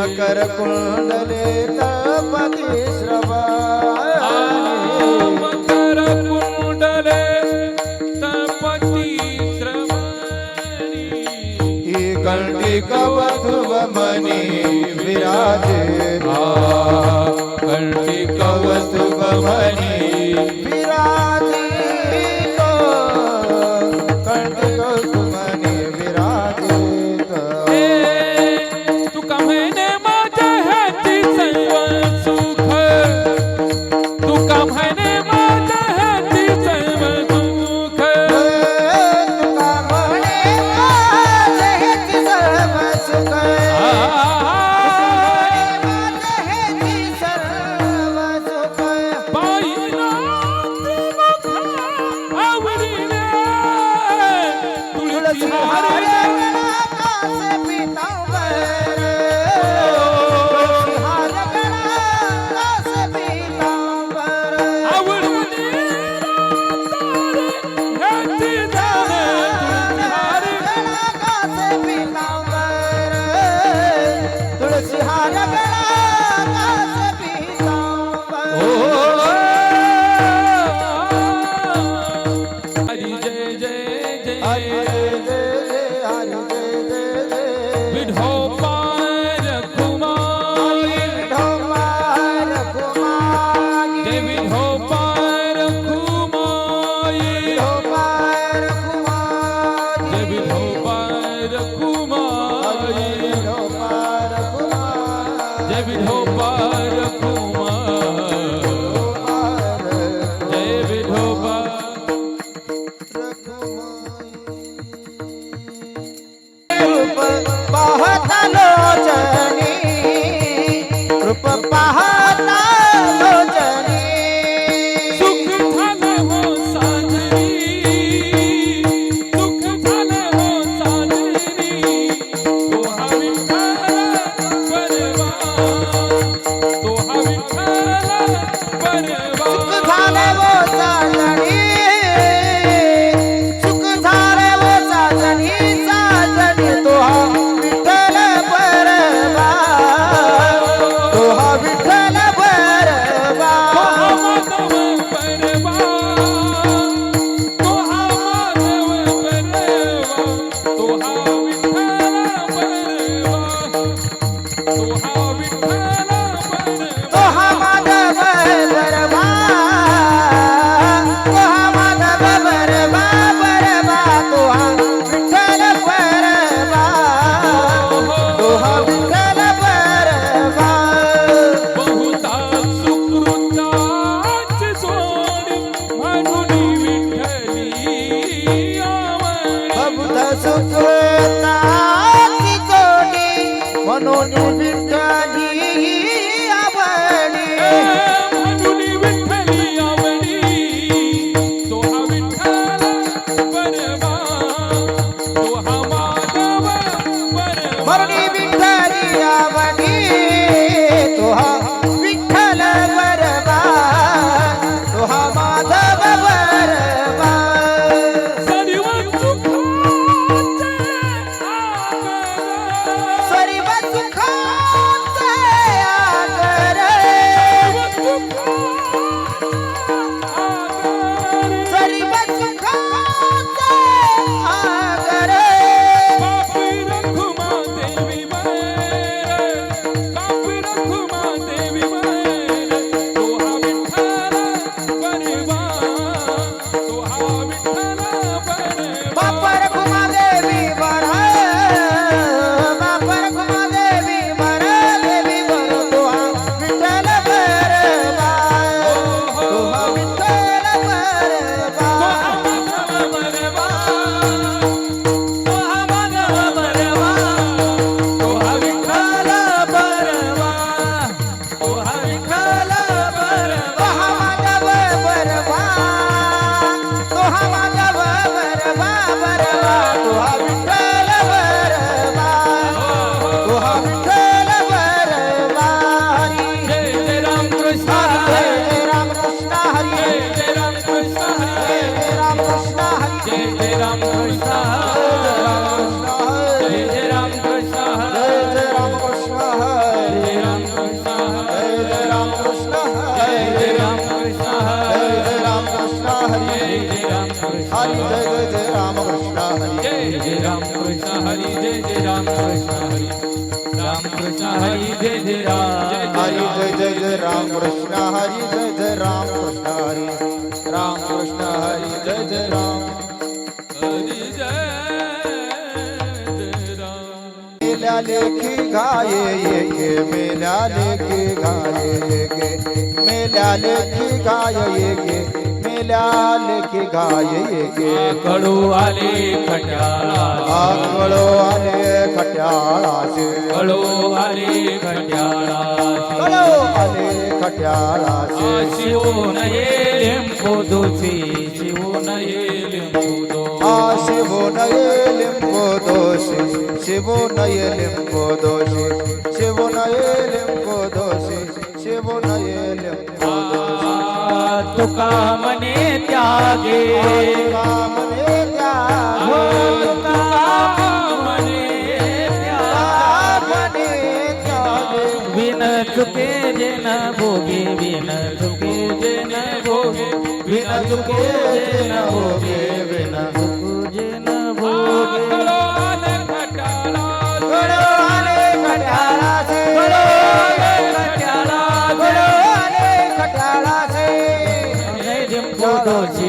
मकर कुंडले तपती श्रवा मकर कुंडले तपती श्रवाणी. ही कवधुव मनी विराजे. आ. तुझी आवडी મેરા લેખી ગાયે કે મેરા લેખી ગાયે કે મેલા લેખી ગાયે કે મેલા લેખી ગાયે કે કળો આલે ખટાળા કળો આલે ખટાળા છે કળો આલે ખટાળા કળો આલે ખટાળા છે શિવો નહે લેમ પોદો છે શિવો નહે લેમ પોદો આ શિવો નહે శివోనయలింపోదోషి శివోనయలింపోదోషి శివోనయలింపోదోషి తుకామనే త్యాగే తుకామనే త్యాగే झुके जे न भोगे बिन झुके जे न भोगे बिन झुके जे न भोगे 또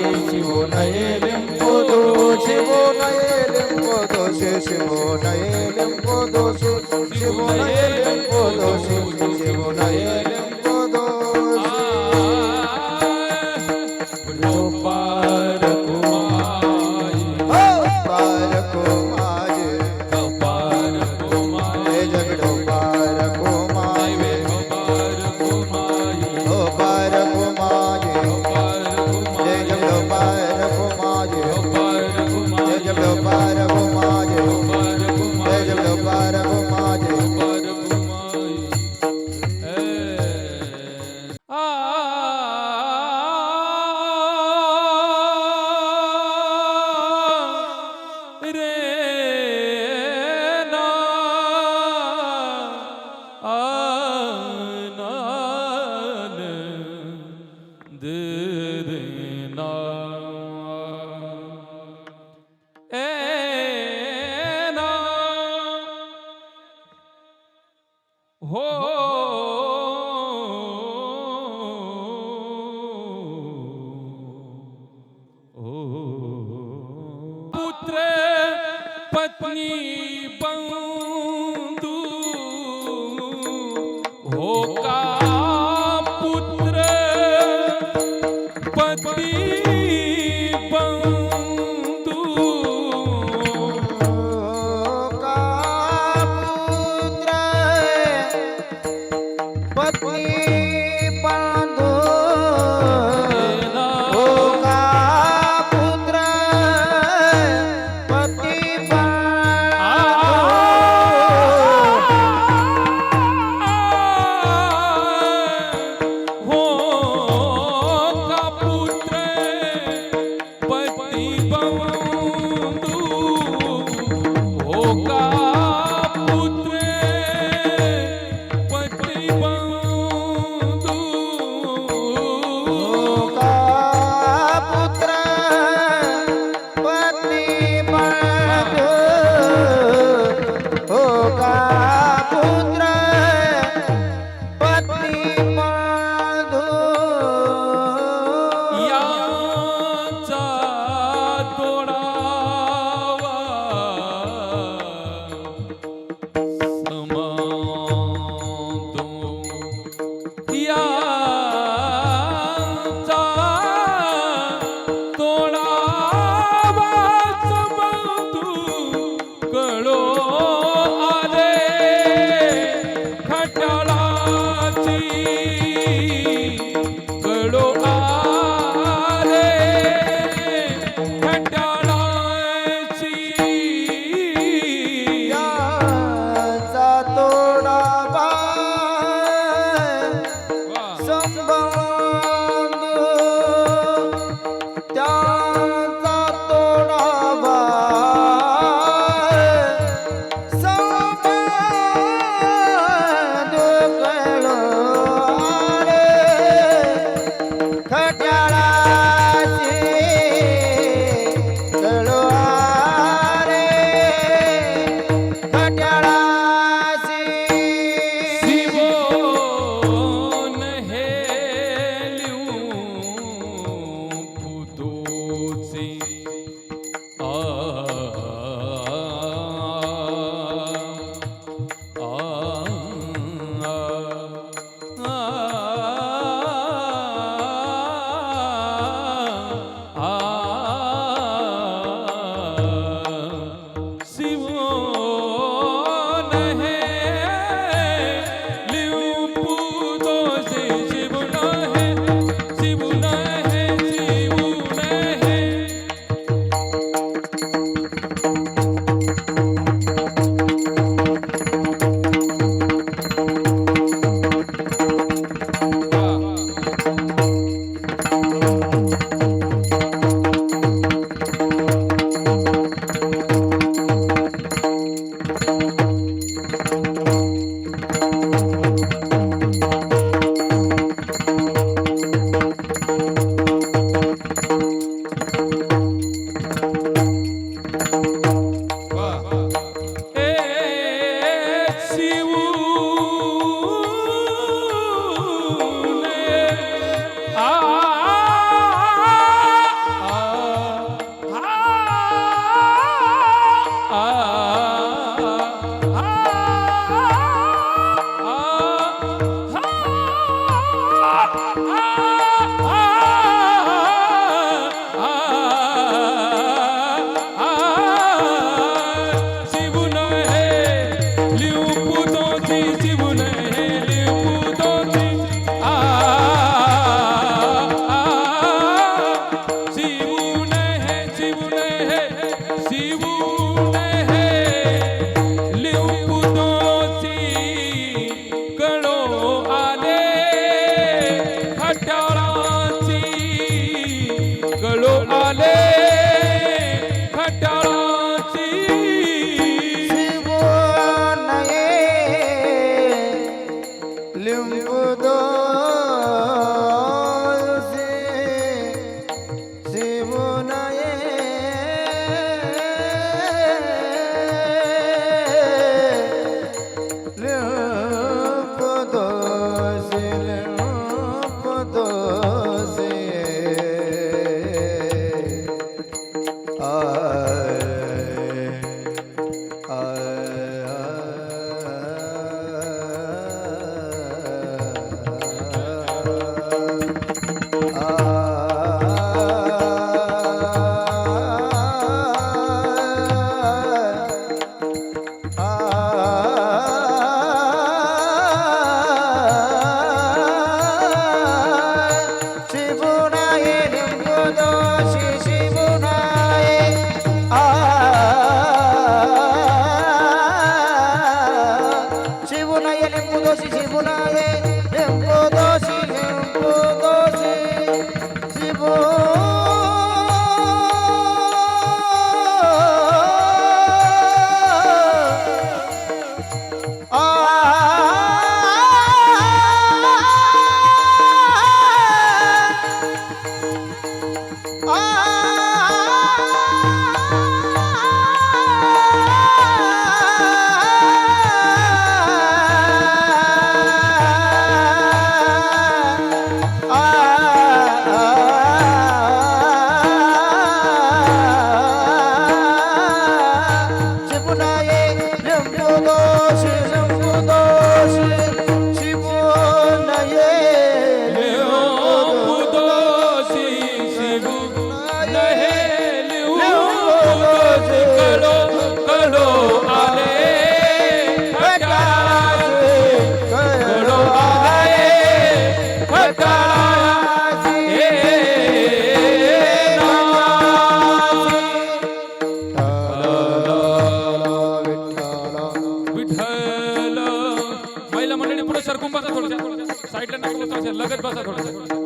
महिला मंडळी साईडला नको बसा लगत बसा थोडं